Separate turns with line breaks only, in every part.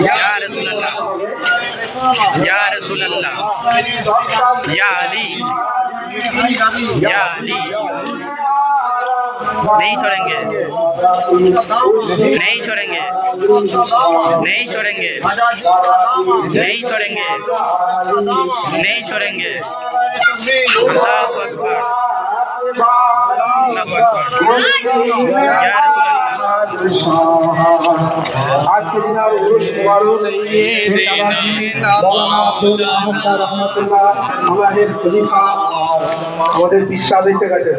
یا رسول اللہ یا رسول اللہ یا علی یا علی نہیں چھوڑیں گے نہیں چھوڑیں گے نہیں چھوڑیں گے نہیں چھوڑیں گے نہیں چھوڑیں گے اللہ اکبر
আজকে আমাদের খলিফা আমাদের বিশ্বাস এসে গেছে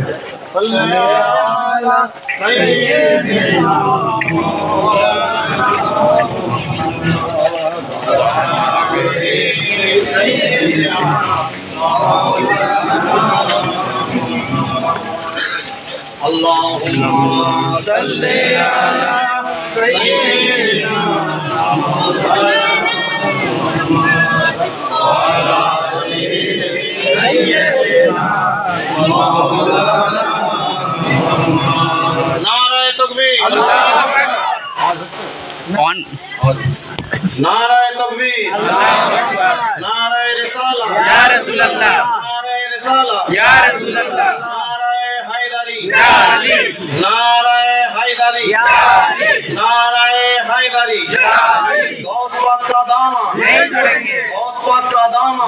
اللهم صل على سيدنا محمد وعلى آله سيدنا مولانا নারায় তকবীর।
অন
নারায় তকবীর। নারায়
রিসালাত। ইয়া রাসূলুল্লাহ।
নারায়
রিসালাত।
নারায় হায়দারি। নারায় হায়দারি। গৌস দামা
اسود کا
داما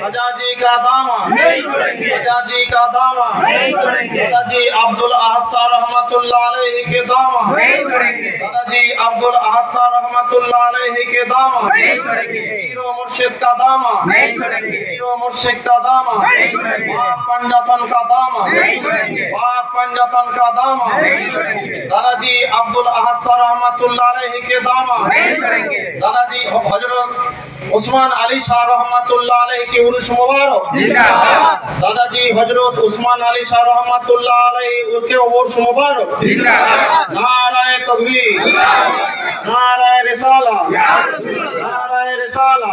حجاجی کا داما
حجاجی کا
داما دادا جی عبد
الاحد رحمت
اللہ علیہ کے داما
دادا جی
عبد الاحد رحمت اللہ علیہ کے داما پیر
مرشد کا
داما پیر مرشد کا داما باپ پنجتن کا داما باپ
پنجتن
کا داما دادا جی عبد الاحد رحمت اللہ علیہ کے
داما
دادا جی حضرت عثمان عثمان علی
شاہ رحمت اللہ
علیہ کی
عرص مبارک۔
دادا جی
حضرت عثمان
علی شاہ رحمت اللہ
علیہ کے
عرص مبارک؟ نعرہ تکبیر۔
نعرہ رسالہ۔
نعرہ رسالہ۔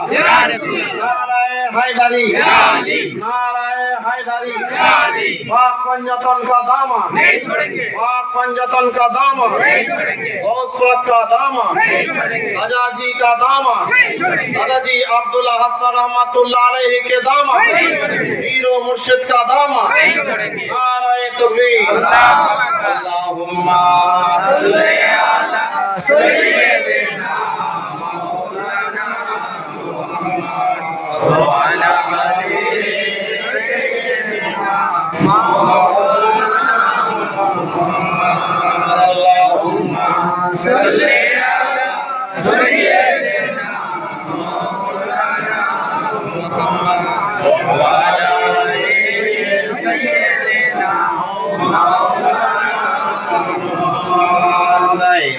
نعرہ حیدری۔
نعرہ حیدری۔
پاک پنجتن کا
داما پاک
پنجتن کا داما غوث پاک کا داما
دادا جی
کا داما جی عبداللہ
حسن رحمت
اللہ علیہ
کے داما
ہاں جی۔
پیر مرشد کا داما ہاں جی۔
نعرہ
تکبیر۔ اللہم صلی اللہ سیدنا مولانا محمد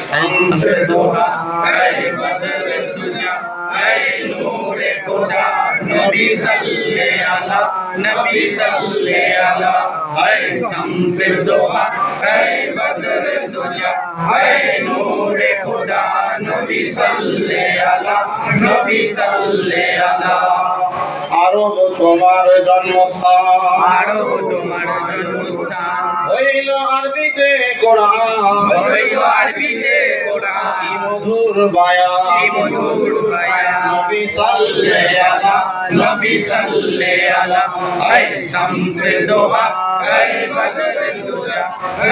شمس دوها اے بدر دنیا اے نور خدا نبی صلی اللہ نبی صلی اللہ اے شمس دوها اے بدر دنیا اے نور خدا نبی صلی اللہ نبی صلی اللہ
আরব তোমার জন্মস্থান।
আরও তোমার জন্মস্থান।
হইল আরবিতে কোরআন
হইল আরবিতে কোরআন
কি মধুর বায়ান
কি মধুর বায়ান
নবী সাল্লে আলা।
নবী সাল্লে আলা। আই শামসে দোহা আই বদর তুজা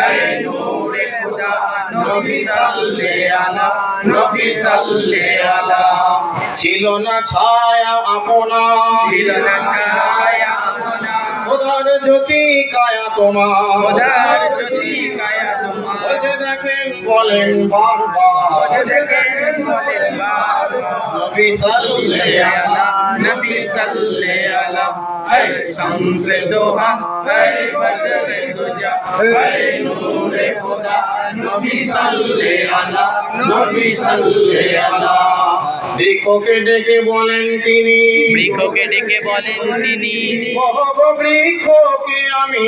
আই নূরে খুদা। নবী সাল্লে আলা নবী সাল্লে আলা।
ছিল না ছায়া আপনা
ছিল না ছায়া আপনা।
খোদার জ্যোতি কায়া তোমার।
খোদার জ্যোতি কায়া তোমার
ওই দেখেন বলেন বারবার
ওজে দেখেন বলেন বারবার।
নবী সাল্লে আলা।
নবী সাল্লে আলা আই শামসে দোহা আই বদর তুজা আই নূরে খুদা নবী সাল্লে আলা। নবী সাল্লে আলা।
বৃক্ষকে ডেকে বলেন তিনি।
বৃক্ষকে ডেকে বলেন তিনি।
বহব বৃক্ষকে আমি।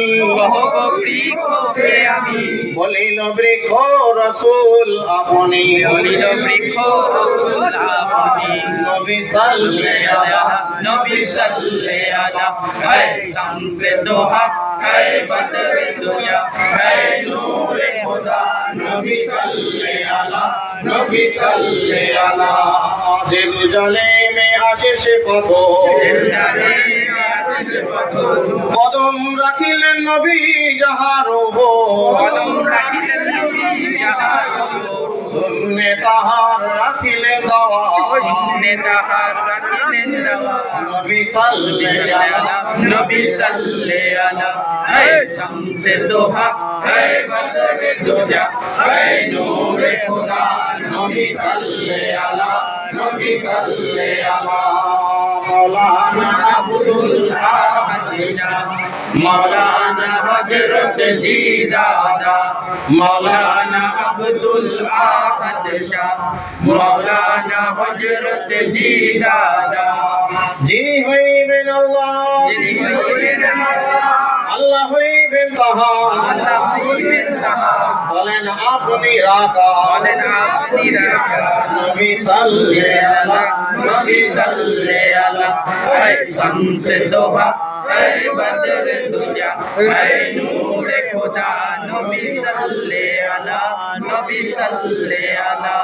বৃক্ষকে আমি।
বলিল বৃক্ষ রসুল আপনি।
বলিল বৃক্ষ রসুল আপনি।
নবী সাল্লাল্লাহু আলাইহি
নবী সাল্লাল্লাহু আলাইহি শামসে দোহা হে বদর দুনিয়া হে নূরে খোদা
নবী সাল্লাল্লাহু আলাইহি নবী সাল্লে আলা, জেরুজালেমে আছে সে পাথর। কদম রাখিলেন নবী যাহার
কদম রাখিলেন নবী যাহার
শূন্যে তাহার রাখিলে দাওয়া।
শূন্যে তাহার রাখিলেন দাওয়া।
নবী সাল্লে আলা।
নবী সাল্লে আলা। হে শামসে দোহা হে বদরে দুজা হে নূরে খোদা।
নবী সাল্লে আলা নবী সাল্লে আলা।
আব্দুল আহাদ শাহ মাওলানা জি দাদা মাওলানা আব্দুল আহাদ শাহ মাওলানা হযরত জি দাদা
যিনি হইবেন আল্লাহ
যিনি হইলেন আল্লাহ।
আল্লাহ হইবেন
হইলেন তাহার
বলেন আপনি রাখা।
বলেন আপনি রাখা।
নবী সাল্লে আলা
নবী সাল্লে আলা। হে শামসে দোহা হে বদর দুজা হে নূরে খুদা। নবী সাল্লে আলা নবী সাল্লে আলা।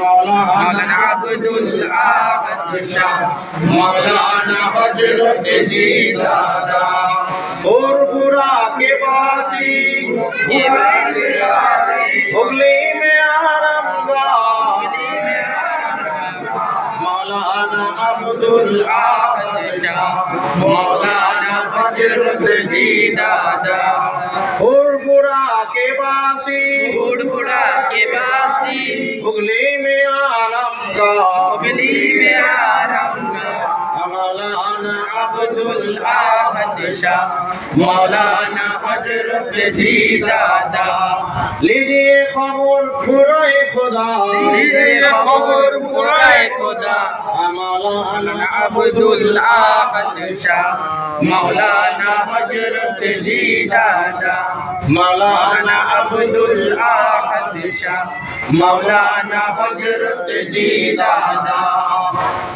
মাওলানা আব্দুল আহাদ শাহ মাওলানা হযরত জি দাদা
गोरपुरा के
वासी
हुगली में आरमगा मौलाना अब्दुल
मौलाना फजरुद्दी दादा
हुरपुरा के वासी
हुरपुरा के वासी
हुगली में
आरमगा
আব্দুল
আহাদ শাহ মৌলানা হযরত জি দাদা লিজিয়ে
খবর পুরোয় খোদা। লিজিয়ে
খবর পুরোয় খোদা। মৌলানা
আব্দুল
আহাদ শাহ মৌলানা হযরত জি দাদা মৌলানা আব্দুল আহাদ आहाद शाह मौलाना हजरत जी दादा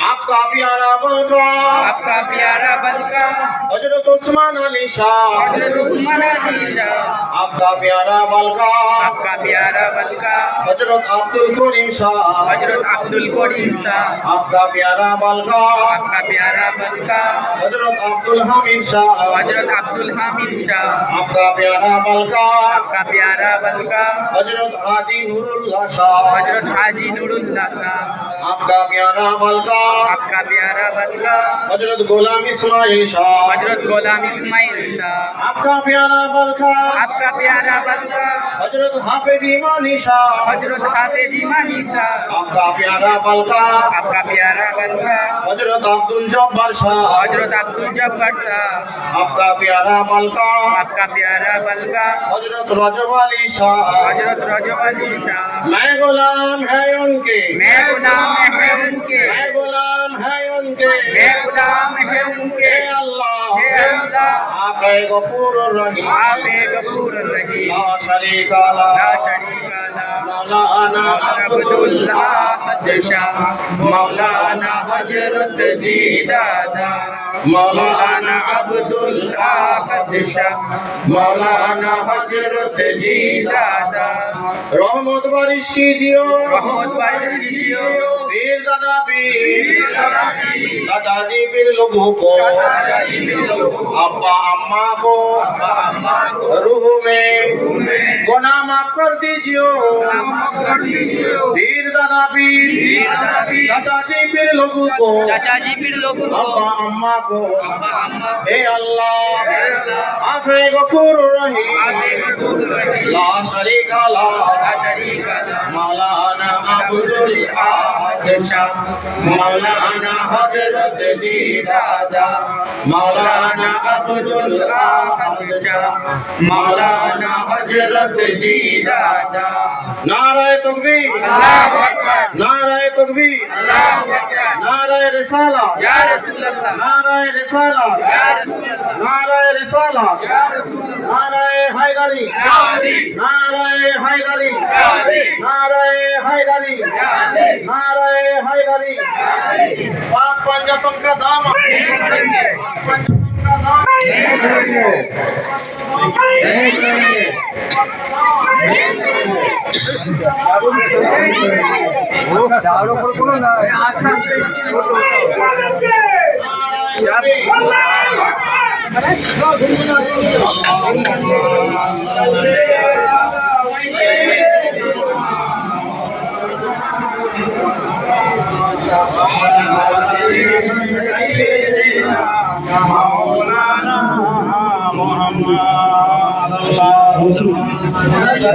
आपका प्यारा बलका
आपका प्यारा बलका
हजरत उस्मान अली शाह
हजरत उस्मान अली शाह
आपका प्यारा बलका
आपका प्यारा बलका
हजरत अब्दुल करीम शाह
हजरत अब्दुल करीम शाह
आपका प्यारा बलका
आपका प्यारा बलका
हजरत अब्दुल हामिद शाह
हजरत अब्दुल हामिद शाह
आपका प्यारा बलका
आपका प्यारा बलका
हजरत হাজি
নুরুল্লাহ হযরত হাজি নুরুল্লাহ
आपका प्यारा बलका
आपका प्यारा बलका
हजरत गुलाम इस्माइल शाह
हजरत गोलाम इस्माइल शाह
आपका प्यारा बलका
आपका प्यारा बलका
हजरत हाफिज इमानी शाह
हजरत हाफिज इमानी शाह
आपका प्यारा बलका
आपका प्यारा बलका
हजरत अब्दुल जब्बार शाह
हजरत अब्दुल जब्बार शाह
आपका प्यारा बलका
आपका प्यारा बलका
हजरत रजब अली शाह
हजरत रजब अली शाह
मैं गुलाम है उनके
मैं गुलाम है उनके
मैं गुलाम है उनके
मैं गुलाम है उनके
हे अल्लाह
हे अल्लाह
आप है गफूर रहीम
आप है गफूर रहीम
ला शरीका ला
ला शरीक ला
मौलाना
अब्दुल अहद शाह मौलाना हजरत जी दादा मौलाना अब्दुल अहद शाह मौलाना हजरत जी दादा
रहमत बारिश कीजिए
बहुत बारिशियो
पीर দাদা পীর চাচাজি
পীর লঘু কো। আব্বা আম্মা
কো। রুহ মে
গোনা মাফ কর
দিজিও। পীর দাদা পীর চাচাজি পীর
লঘু কো। আম্মা
কো। হে আল্লাহ।
মাথায় গফুর রহি
লা শারিকা, লা মাওলানা আব্দুল
আহাদ শাহ মাওলানা হযরত
জি
দাদা
মাওলানা আব্দুল
আহাদ মাওলানা হযরত
জি अल्लाह
हे अल्लाह,
आप है गफूर
आप
रहीम
है गफूर रहीम,
ला शरीका ला
ला शरीक ला।
मौलाना
अब्दुल
अब्दुल
अहद शाह मौलाना हजरत जी दादा मौलाना अब्दुल अहद शाह मौलाना हजरत जी दादा
नाराय तकबीर
अल्लाहु अकबर
नाराय तकबीर
अल्लाहु अकबर
नाराय रिसाला
या रसूल अल्लाह
नाराय रिसाला
या रसूल अल्लाह
नाराय रिसाला
या रसूल अल्लाह
नाराय हैदरी
या अली
नाराय हैदरी
या अली
नाराय हैदरी
या अली
नाराय हैदरी पाक पंजातम का दाम আস্তে আস্তে Thank you. 고 생.